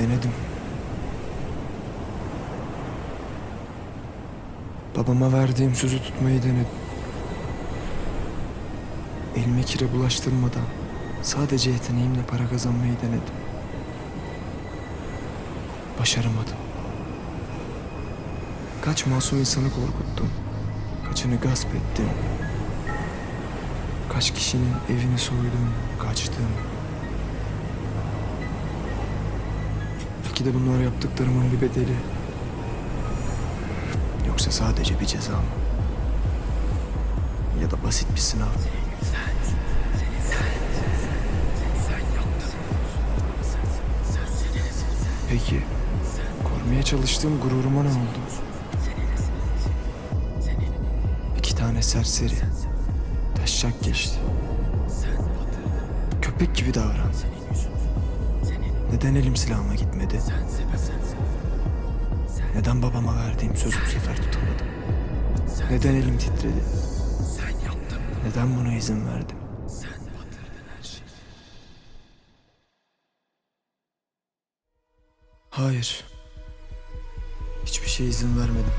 Denedim. Babama verdiğim sözü tutmayı denedim. Elime kire bulaştırmadan sadece yeteneğimle para kazanmayı denedim. Başaramadım. Kaç masum insanı korkuttum. Kaçını gasp ettim. Kaç kişinin evini soydum, kaçtım. Belki de bunlar yaptıklarımın bir bedeli. Yoksa sadece bir ceza mı? Ya da basit bir sınav. Peki, korumaya çalıştığım gururuma ne oldu? İki tane serseri, taşacak geçti. Köpek gibi davrandı. Neden elim silahıma gitmedi? Neden babama verdiğim sözü bu sefer tutamadım? Neden elim titredi? Neden buna izin verdim? Hayır. Hiçbir şeye izin vermedim.